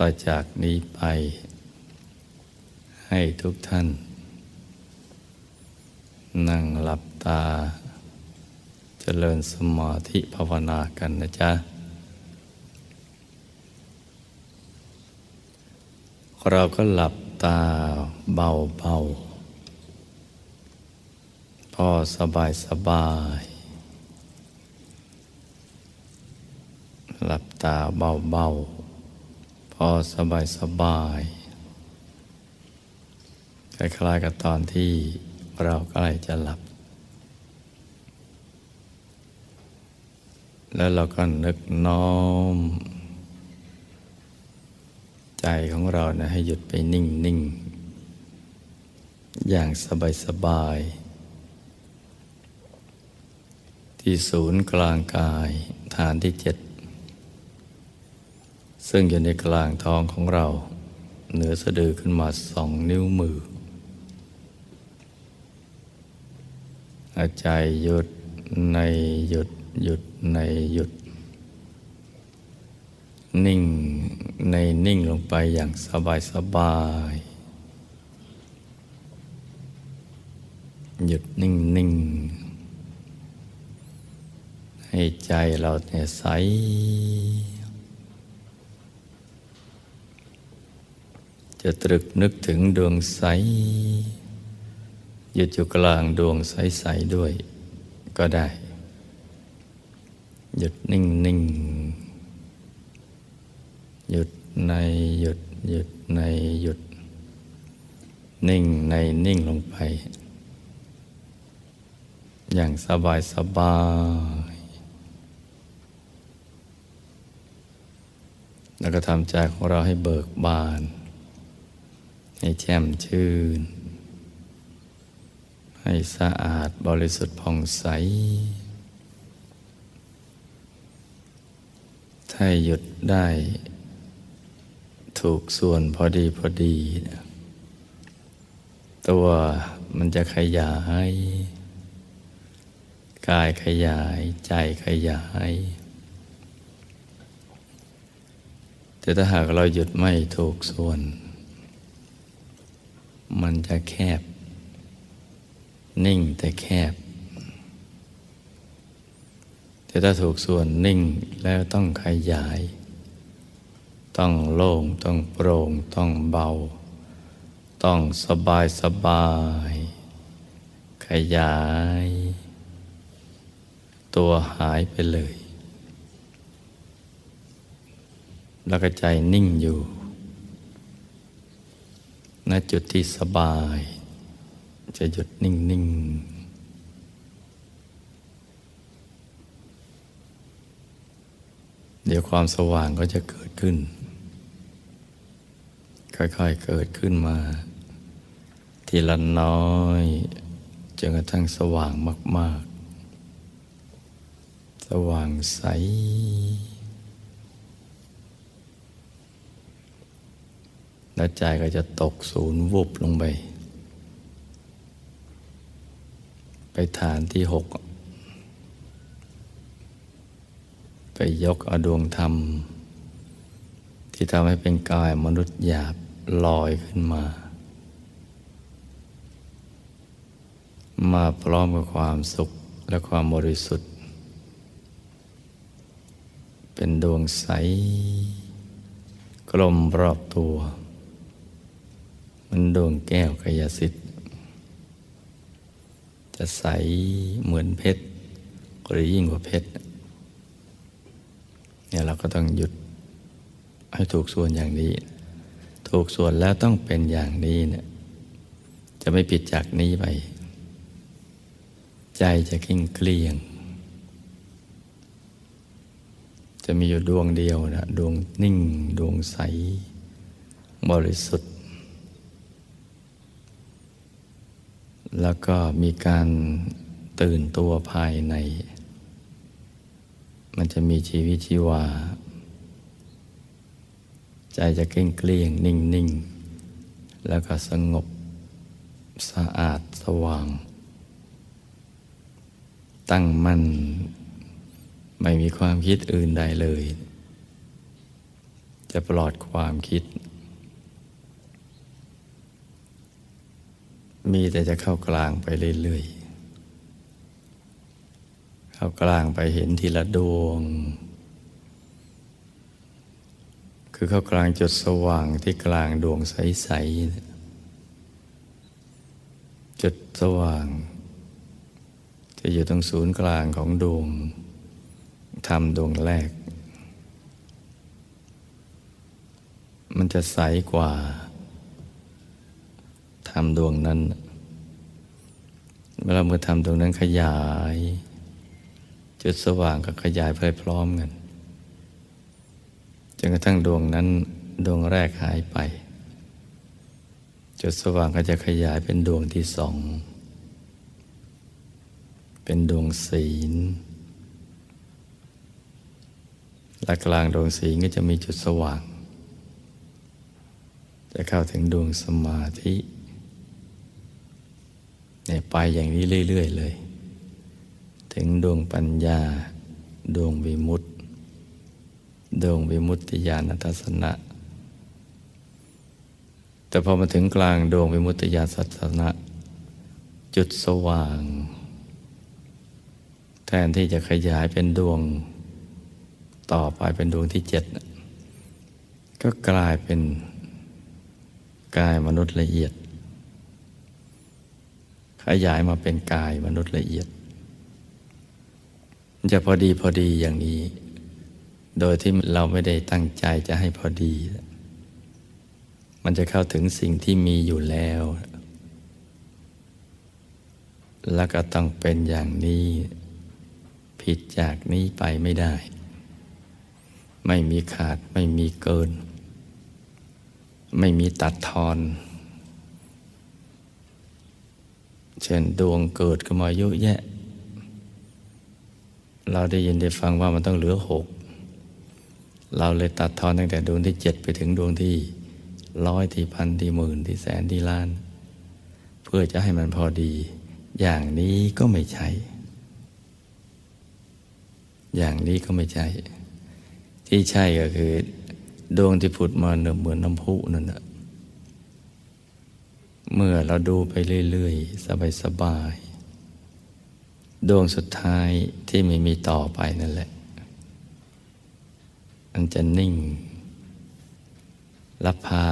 ต่อจากนี้ไป ให้ทุกท่าน นั่งหลับตาเจริญสมาธิภาวนากันนะจ๊ะ เราก็หลับตาเบาๆ พอสบายสบาย หลับตาเบาๆ พอสบายสบายคล้ายๆกับตอนที่เราใกล้จะหลับ แล้วเราก็นึกน้อม ใจของเรานะให้หยุดไปนิ่งนิ่งอย่างสบายสบาย ที่ศูนย์กลางกายฐานที่เจ็ด ซึ่งอยู่ในกลางท้องของเรา เหนือสะดือขึ้นมาสองนิ้วมือหาใจหยุดในหยุดหยุดในหยุด นิ่งในนิ่งลงไปอย่างสบายสบาย หยุดนิ่งนิ่งให้ใจเราเนี่ยใส จะตรึกนึกถึงดวงใสหยุดอยู่กลางดวงใส ๆ ด้วยก็ได้ หยุดนิ่งนิ่งหยุดในหยุดหยุดในหยุด นิ่งในนิ่งลงไป อย่างสบายสบายแล้วก็ทำใจของเราให้เบิกบาน ให้แช่มชื่น ให้สะอาดบริสุทธิ์ผ่องใส ถ้าหยุดได้ถูกส่วนพอดีพอดี ตัวมันจะขยาย กายขยายใจขยาย แต่ถ้าหากเราหยุดไม่ถูกส่วน มันจะแคบ นิ่งแต่แคบ แต่ถ้าถูกส่วนนิ่งแล้วต้องขยาย ต้องโล่ง ต้องโปร่ง ต้องเบา ต้องสบายสบาย ขยาย ตัวหายไปเลย แล้วก็ใจนิ่งอยู่ ณจุดที่สบาย จะหยุดนิ่งนิ่งเดี๋ยวความสว่างก็จะเกิดขึ้น ค่อยๆเกิดขึ้นมา ทีละน้อยจนกระทั่งสว่างมาก ๆ สว่างใส แล้วใจก็จะตกศูนย์วุบลงไป ไปฐานที่หก ไปยกเอาดวงธรรม ที่ทำให้เป็นกายมนุษย์หยาบลอยขึ้นมา มาพร้อมกับความสุขและความบริสุทธิ์ เป็นดวงใสกลมรอบตัว มันดวงแก้วกายสิทธิ์ จะใสเหมือนเพชรหรือยิ่งกว่าเพชรเนี่ยเราก็ต้องหยุดให้ถูกส่วนอย่างนี้ ถูกส่วนแล้วต้องเป็นอย่างนี้เนี่ยจะไม่ผิดจากนี้ไป ใจจะกิ้งเกลี้ยง จะมีอยู่ดวงเดียวนะดวงนิ่ง ดวงใส บริสุทธิ์ แล้วก็มีการตื่นตัวภายใน มันจะมีชีวิตชีวา ใจจะเกลี้ยงเกลี้ยงนิ่งนิ่งแล้วก็สงบสะอาดสว่าง ตั้งมั่น ไม่มีความคิดอื่นใดเลย จะปลอดความคิด มีแต่จะเข้ากลางไปเรื่อยๆ เข้ากลางไปเห็นทีละดวง คือเข้ากลางจุดสว่างที่กลางดวงใสๆ จุดสว่าง จะอยู่ตรงศูนย์กลางของดวงธรรมดวงแรก มันจะใสกว่า รมดวงนั้น เวลาเมื่อทำดวงนั้นขยาย จุดสว่างก็ขยายไปพร้อมกันจนกระทั่งดวงนั้นดวงแรกหายไป จุดสว่างก็จะขยายเป็นดวงที่สอง เป็นดวงศีลและกลางดวงศีลก็จะมีจุดสว่าง จะเข้าถึงดวงสมาธิ เนี่ยไปอย่างนี้เรื่อย ๆ เลย ถึงดวงปัญญา ดวงวิมุตติ ดวงวิมุตติญาณทัศนะ แต่พอมาถึงกลางดวงวิมุตติญาณทัศนะ จุดสว่าง แทนที่จะขยายเป็นดวง ต่อไปเป็นดวงที่เจ็ด ก็กลายเป็นกายมนุษย์ละเอียด ขยายมาเป็นกายมนุษย์ละเอียด จะพอดีพอดีอย่างนี้ โดยที่เราไม่ได้ตั้งใจจะให้พอดี มันจะเข้าถึงสิ่งที่มีอยู่แล้ว แล้วก็ต้องเป็นอย่างนี้ ผิดจากนี้ไปไม่ได้ ไม่มีขาดไม่มีเกิน ไม่มีตัดทอน เช่นดวงเกิดก็มาเยอะแยะ เราได้ยินได้ฟังว่ามันต้องเหลือหก เราเลยตัดทอนตั้งแต่ดวงที่เจ็ดไปถึงดวงที่ร้อยที่พันที่หมื่นที่แสนที่ล้าน เพื่อจะให้มันพอดี อย่างนี้ก็ไม่ใช่ อย่างนี้ก็ไม่ใช่ ที่ใช่ก็คือ ดวงที่ผุดมาเหมือนน้ำพุนั่นแหะ เมื่อเราดูไปเรื่อยๆ สบายๆดวงสุดท้ายที่ไม่มีต่อไปนั่นแหละมันจะนิ่งรับพา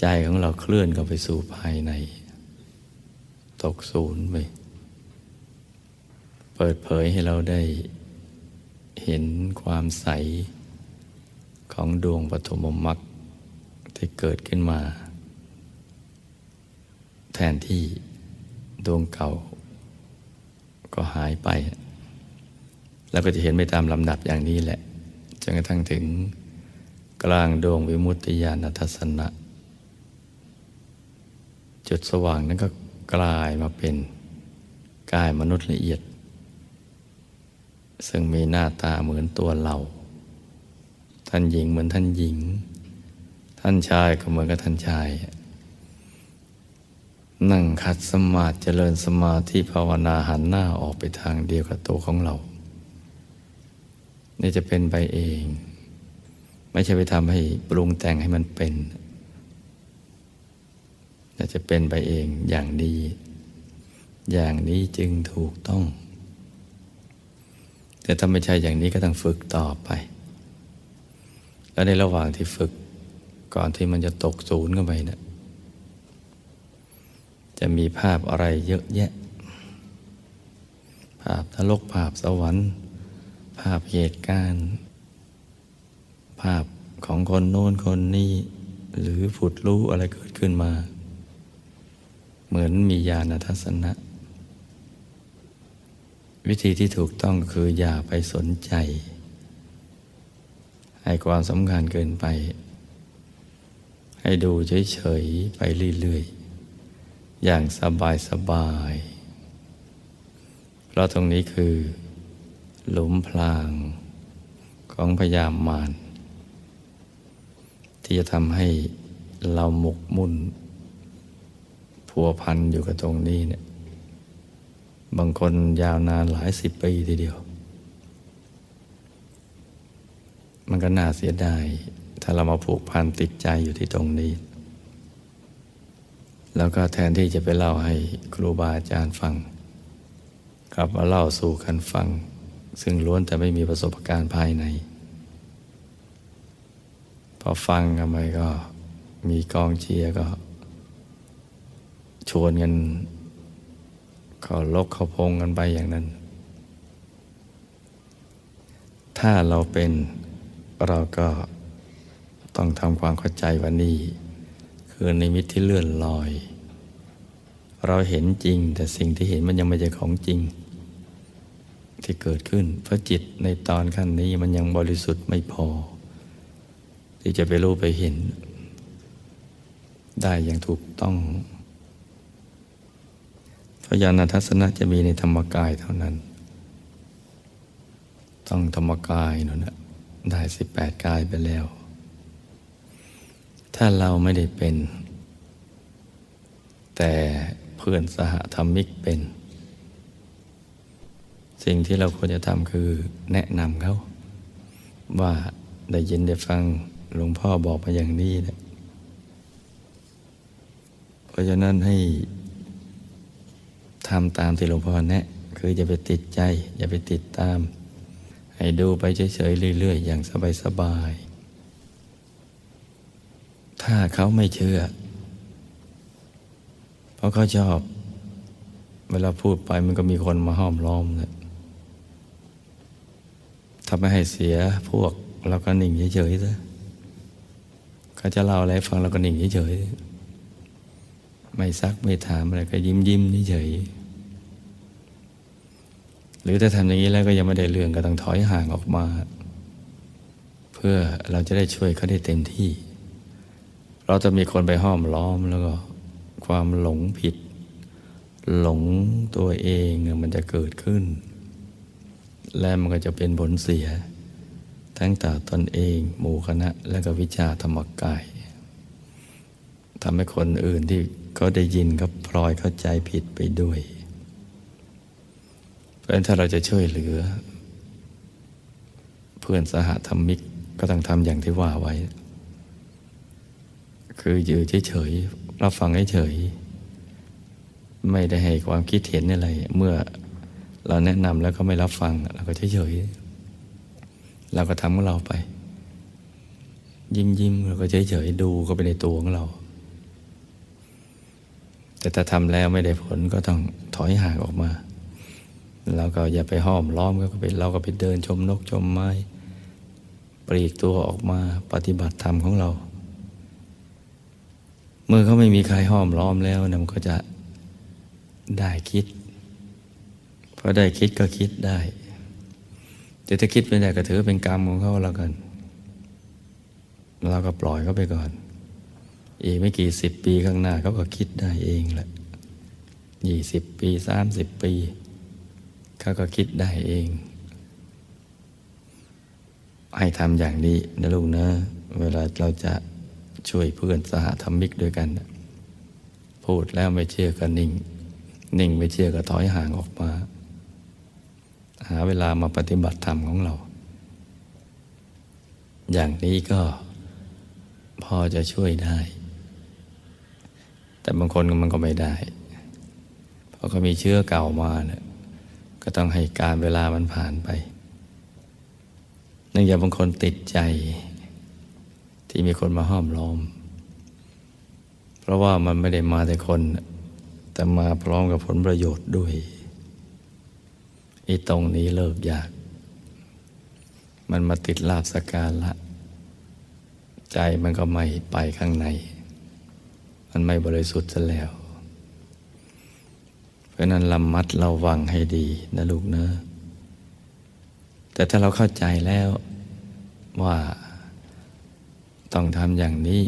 ใจของเราเคลื่อนเข้าไปสู่ภายใน ตกศูนย์ไปเปิดเผยให้เราได้เห็นความใสของดวงปฐมมรรคที่เกิดขึ้นมา แทนที่ดวงเก่า ก็หายไป แล้วก็จะเห็นไปตามลำดับอย่างนี้แหละ จนกระทั่งถึงกลางดวงวิมุตติญาณทัศนะ จุดสว่างนั้นก็กลายมาเป็นกายมนุษย์ละเอียด ซึ่งมีหน้าตาเหมือนตัวเรา ท่านหญิงเหมือนท่านหญิง ท่านชายก็เหมือนกับท่านชาย นั่งขัดสมาธิเจริญสมาธิภาวนาหันหน้าออกไปทางเดียวกับตัวของเรา นี่จะเป็นไปเอง ไม่ใช่ไปทำให้ปรุงแต่งให้มันเป็นแต่จะเป็นไปเองอย่างดี อย่างนี้จึงถูกต้อง แต่ถ้าไม่ใช่อย่างนี้ก็ต้องฝึกต่อไป แล้วในระหว่างที่ฝึกก่อนที่มันจะตกศูนย์กันไปเนะ จะมีภาพอะไรเยอะแยะ ภาพทะลกภาพสวรรค์ ภาพเหตุการณ์ ภาพของคนโน้นคนนี้หรือผุดรู้อะไรเกิดขึ้นมา เหมือนมีญาณทัศนะ วิธีที่ถูกต้องคืออย่าไปสนใจ ให้ความสำคัญเกินไป ให้ดูเฉย ๆ ไปเรื่อย ๆ อย่างสบายๆเพราะตรงนี้คือ หลุมพรางของพยามมารที่จะทำให้เราหมกมุ่นพัวพันอยู่กับตรงนี้เนี่ย บางคนยาวนานหลายสิบปีทีเดียว มันก็น่าเสียดาย ถ้าเรามาผูกพันติดใจอยู่ที่ตรงนี้ แล้วก็แทนที่จะไปเล่าให้ครูบาอาจารย์ฟัง กลับมาเล่าสู่กันฟัง ซึ่งล้วนแต่ไม่มีประสบการณ์ภายใน พอฟังกันไปก็มีกองเชียร์ก็ ชวนกันเขาลกเขาพงกันไปอย่างนั้น ถ้าเราเป็นเราก็ต้องทำความเข้าใจว่านี่ คือนิมิตที่เลื่อนลอย เราเห็นจริง แต่สิ่งที่เห็นมันยังไม่ใช่ของจริง ที่เกิดขึ้น เพราะจิตในตอนขั้นนี้มันยังบริสุทธิ์ไม่พอ ที่จะไปรู้ไปเห็น ได้อย่างถูกต้องเพราะญาณทัศนะจะมีในธรรมกายเท่านั้น ต้องธรรมกายนั่นแหละได้สิบแปดกายไปแล้ว ถ้าเราไม่ได้เป็น แต่เพื่อนสหธรรมิกเป็น สิ่งที่เราควรจะทำคือแนะนำเขาว่าได้ยินได้ฟังหลวงพ่อบอกมาอย่างนี้นะเพราะฉะนั้นให้ทำตามที่หลวงพ่อแนะ คืออย่าไปติดใจ อย่าไปติดตาม ให้ดูไปเฉยๆเรื่อย ๆ อย่างสบายๆ ถ้าเขาไม่เชื่อ เพราะเขาชอบ เวลาพูดไปมันก็มีคนมาห้อมล้อมนะถ้าไม่ให้เสียพวกเราก็นิ่งเฉยๆซะเขาจะเล่าอะไรฟังเราก็นิ่งเฉยๆไม่ซักไม่ถามอะไรก็ยิ้มยิ้มเฉยหรือถ้าทำอย่างนี้แล้วก็ยังไม่ได้เรื่องก็ต้องถอยห่างออกมา เพื่อเราจะได้ช่วยเขาได้เต็มที่ เราจะมีคนไปห้อมล้อมแล้วก็ความหลงผิด หลงตัวเองมันจะเกิดขึ้น และมันก็จะเป็นผลเสีย ทั้งต่อตนเอง หมู่คณะ และก็วิชาธรรมกายทำให้คนอื่นที่เขาได้ยินก็พลอยเข้าใจผิดไปด้วย เพราะฉะนั้นถ้าเราจะช่วยเหลือ เพื่อนสหธรรมิกก็ต้องทำอย่างที่ว่าไว้ คืออยู่เฉยๆรับฟังเฉยๆไม่ได้ให้ความคิดเห็นอะไร เมื่อเราแนะนำแล้วก็ไม่รับฟังเราก็เฉยๆเราก็ทำของเราไป ยิ้มยิ้มเราก็เฉยๆดูก็ไปในตัวของเรา แต่ถ้าทำแล้วไม่ได้ผลก็ต้องถอยห่างออกมาเราก็อย่าไปห้อมล้อมก็ไปเราก็ไปเดินชมนกชมไม้ ปลีกตัวออกมาปฏิบัติธรรมของเรา มื่อเขาไม่มีใครห้อมล้อมแล้วนะมันก็จะได้คิดพอได้คิดก็คิดได้ แต่ถ้าคิดไม่ได้ก็ถือเป็นกรรมของเขาแล้วกัน เราก็ปล่อยเขาไปก่อน อีกไม่กี่สิบปีข้างหน้าเขาก็คิดได้เองแหละยี่สิบปีสามสิบปีเขาก็คิดได้เอง ให้ทำอย่างนี้นะลูกนะ เวลาเราจะ ช่วยเพื่อนสหธรรมิกด้วยกัน พูดแล้วไม่เชื่อก็นิ่ง นิ่งไม่เชื่อก็ถอยห่างออกมา หาเวลามาปฏิบัติธรรมของเรา อย่างนี้ก็พอจะช่วยได้ แต่บางคนมันก็ไม่ได้ เพราะเขามีเชื้อเก่ามาเนี่ยก็ต้องให้การเวลามันผ่านไป เนื่องจากบางคนติดใจ ที่มีคนมาห้อมล้อม เพราะว่ามันไม่ได้มาแต่คน แต่มาพร้อมกับผลประโยชน์ด้วยอีตรงนี้เลิกยาก มันมาติดลาบสการละ ใจมันก็ไม่ไปข้างใน มันไม่บริสุทธิ์ซะแล้ว เพราะนั้นระมัดเระวังให้ดีนะลูกเนอะแต่ถ้าเราเข้าใจแล้วว่า ต้องทำอย่างนี้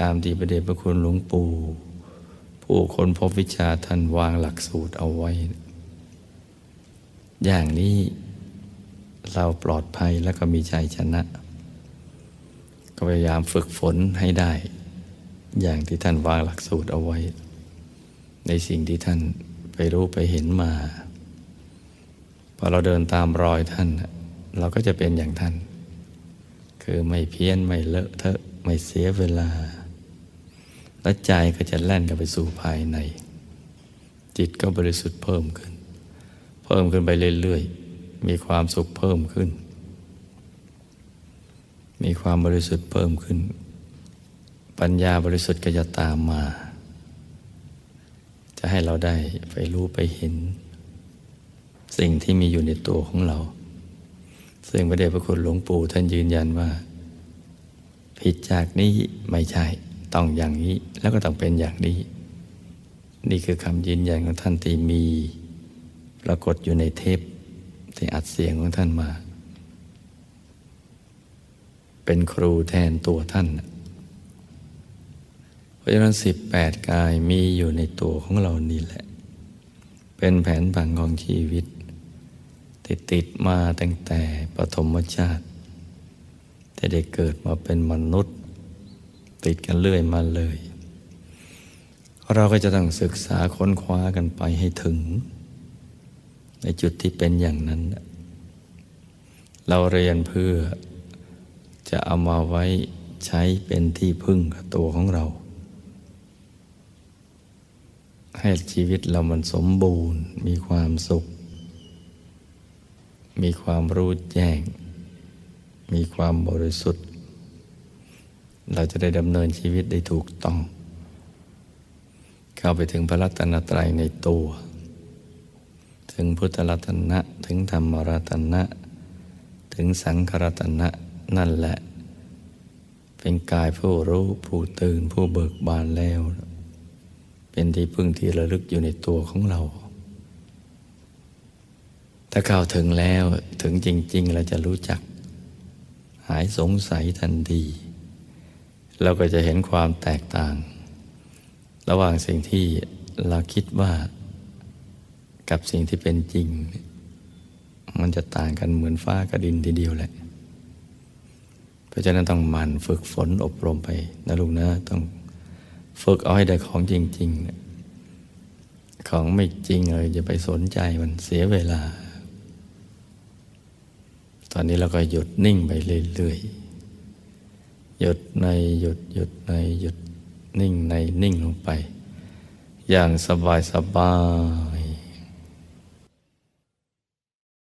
ตามที่ประเดชพระคุณหลวงปู่ผู้คนพบวิชาท่านวางหลักสูตรเอาไว้ อย่างนี้เราปลอดภัยแล้วก็มีชัยชนะ ก็พยายามฝึกฝนให้ได้ อย่างที่ท่านวางหลักสูตรเอาไว้ ในสิ่งที่ท่านไปรู้ไปเห็นมาพอเราเดินตามรอยท่าน เราก็จะเป็นอย่างท่าน คือไม่เพี้ยนไม่เลอะเทอะไม่เสียเวลา และใจก็จะแล่นกลับไปสู่ภายใน จิตก็บริสุทธิ์เพิ่มขึ้น เพิ่มขึ้นไปเรื่อยๆ มีความสุขเพิ่มขึ้น มีความบริสุทธิ์เพิ่มขึ้น ปัญญาบริสุทธิ์ก็จะตามมา จะให้เราได้ไปรู้ไปเห็น สิ่งที่มีอยู่ในตัวของเรา ซึ่งพระเดชพระคุณหลวงปู่ท่านยืนยันว่า ผิดจากนี้ไม่ใช่ต้องอย่างนี้แล้วก็ต้องเป็นอย่างนี้ นี่คือคำยืนยันของท่านที่มี ปรากฏอยู่ในเทปที่อัดเสียงของท่านมา เป็นครูแทนตัวท่านเพราะฉะนั้นสิบแปดกายมีอยู่ในตัวของเรานี่แหละ เป็นแผนผังของชีวิต ที่ติดมาตั้งแต่ปฐมชาติ แต่ได้เกิดมาเป็นมนุษย์ ติดกันเรื่อยมาเลย เราก็จะต้องศึกษาค้นคว้ากันไปให้ถึง ในจุดที่เป็นอย่างนั้น เราเรียนเพื่อจะเอามาไว้ใช้เป็นที่พึ่งกับตัวของเรา ให้ชีวิตเรามันสมบูรณ์มีความสุข มีความรู้แจ้ง มีความบริสุทธิ์ เราจะได้ดำเนินชีวิตได้ถูกต้อง เข้าไปถึงพระรัตนตรัยในตัว ถึงพุทธรัตนะ ถึงธรรมรัตนะ ถึงสังขรัตนะนั่นแหละ เป็นกายผู้รู้ผู้ตื่นผู้เบิกบานแล้ว เป็นที่พึ่งที่ระลึกอยู่ในตัวของเรา ถ้าเข้าถึงแล้วถึงจริง ๆ เราจะรู้จัก หายสงสัยทันที เราก็จะเห็นความแตกต่าง ระหว่างสิ่งที่เราคิดว่า กับสิ่งที่เป็นจริง มันจะต่างกันเหมือนฟ้ากับดินทีเดียวแหละ เพราะฉะนั้นต้องหมั่นฝึกฝนอบรมไปนะลูกนะต้องฝึกเอาให้ได้ของจริง ๆ ของไม่จริงเลยจะไปสนใจมันเสียเวลา อนนี้เราก็หยุดนิ่งไปเรื่อยๆ หยุดในหยุดหยุดในหยุดนิ่งในนิ่งลงไป อย่างสบายสบาย